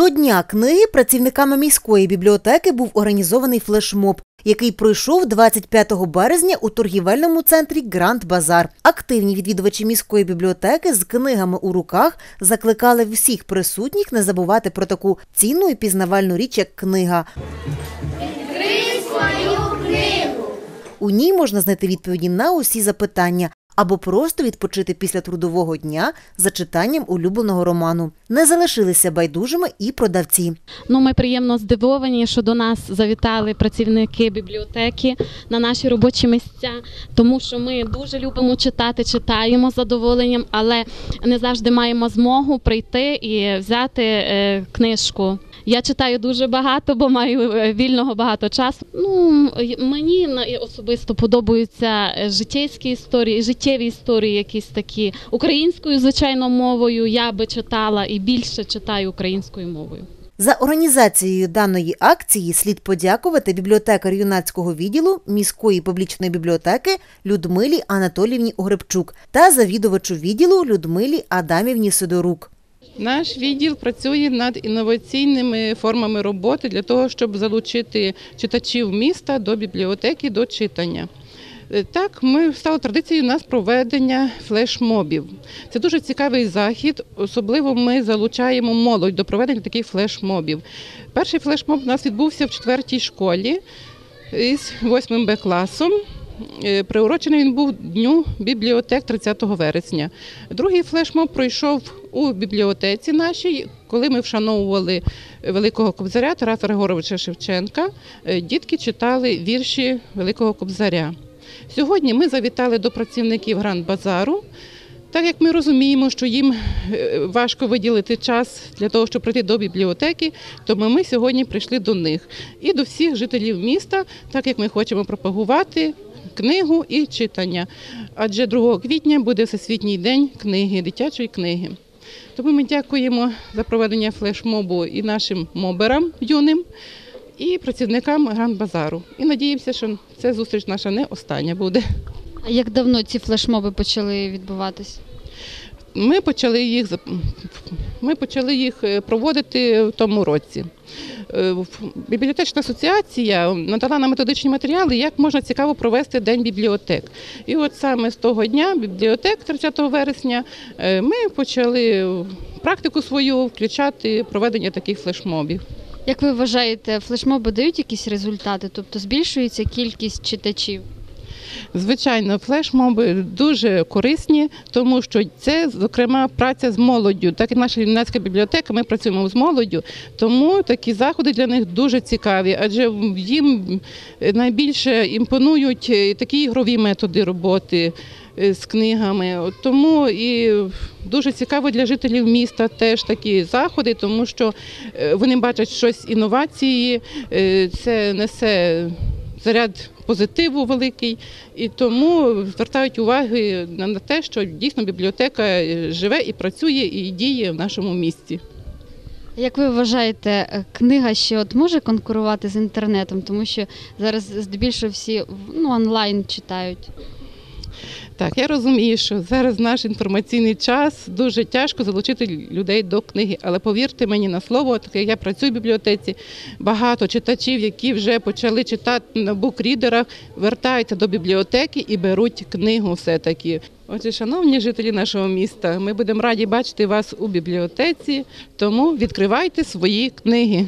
До Дня книги працівниками міської бібліотеки був організований флешмоб, який пройшов 25 березня у торгівельному центрі Гранд Базар. Активні відвідувачі міської бібліотеки з книгами у руках закликали всіх присутніх не забувати про таку цінну і пізнавальну річ, як книга. У ній можна знайти відповіді на усі запитання або просто відпочити після трудового дня за читанням улюбленого роману. Не залишилися байдужими і продавці. Ну, ми приємно здивовані, що до нас завітали працівники бібліотеки на наші робочі місця, тому що ми дуже любимо читати, читаємо з задоволенням, але не завжди маємо змогу прийти і взяти е, книжку. Я читаю дуже багато, бо маю е, вільного багато часу. Ну мені особисто подобаються е, історії, життєві історії, якісь такі українською, звичайно, мовою. Я би читала і більше читаю українською мовою. За організацією даної акції слід подякувати бібліотекарю юнацького відділу міської публічної бібліотеки Людмилі Анатоліївні Огребчук та завідувачу відділу Людмилі Адамівні Сидорук. Наш відділ працює над інноваційними формами роботи для того, щоб залучити читачів міста до бібліотеки, до читання. Е, Так, ми стало традицією у нас проведення флешмобів. Це дуже цікавий захід. Особливо ми залучаємо молодь до проведення таких флешмобів. Перший флешмоб у нас відбувся в четвертій школі із 8 Б класом. Е, Приурочений він був дню бібліотек 30 вересня. Другий флешмоб пройшов у бібліотеці нашій, коли ми вшановували великого кобзаря Тараса Григоровича Шевченка. Е, Дітки читали вірші Великого Кобзаря. Сьогодні ми завітали до працівників Гранд-базару. Так як ми розуміємо, що їм е, важко виділити час для того, щоб прийти до бібліотеки, тому ми сьогодні прийшли до них і до всіх жителів міста, так як ми хочемо пропагувати книгу і читання. Адже 2 квітня буде Всесвітній день книги, дитячої книги. Тому ми дякуємо за проведення флешмобу і нашим моберам юним, і працівникам Гранд-базару. І надіємося, що ця зустріч наша не остання буде. А як давно ці флешмоби почали відбуватись? Ми почали їх ми почали їх е, проводити в тому році. Е, Бібліотечна асоціація надала нам методичні матеріали, як можна цікаво провести день бібліотек. І от саме з того дня бібліотек 30 вересня е, ми почали практику свою включати проведення таких флешмобів. Як ви вважаєте, флешмоби дають якісь результати? Тобто збільшується кількість читачів? Звичайно, флешмоби дуже корисні, тому що це, зокрема, праця з молоддю. Так як наша юнацька бібліотека, ми працюємо з молоддю, тому такі заходи для них дуже цікаві, адже їм найбільше імпонують е, такі ігрові методи роботи. е, З книгами, тому і дуже цікаво для жителів міста теж такі заходи, тому що е, вони бачать щось інновації, це несе заряд позитиву великий, і тому звертають увагу на те, що дійсно бібліотека е, живе і працює, і діє в нашому місті. Як ви вважаєте, е, книга ще от може конкурувати з інтернетом, тому що зараз здебільшого всі ну, онлайн читають? Так, я розумію, що зараз наш інформаційний час дуже тяжко залучити людей до книги. Але повірте мені на слово, так як я працюю в бібліотеці, багато читачів, які вже почали читати на букрідерах, вертаються до бібліотеки і беруть книгу все-таки. Отже, шановні жителі нашого міста, ми будемо раді бачити вас у бібліотеці, тому відкривайте свої книги.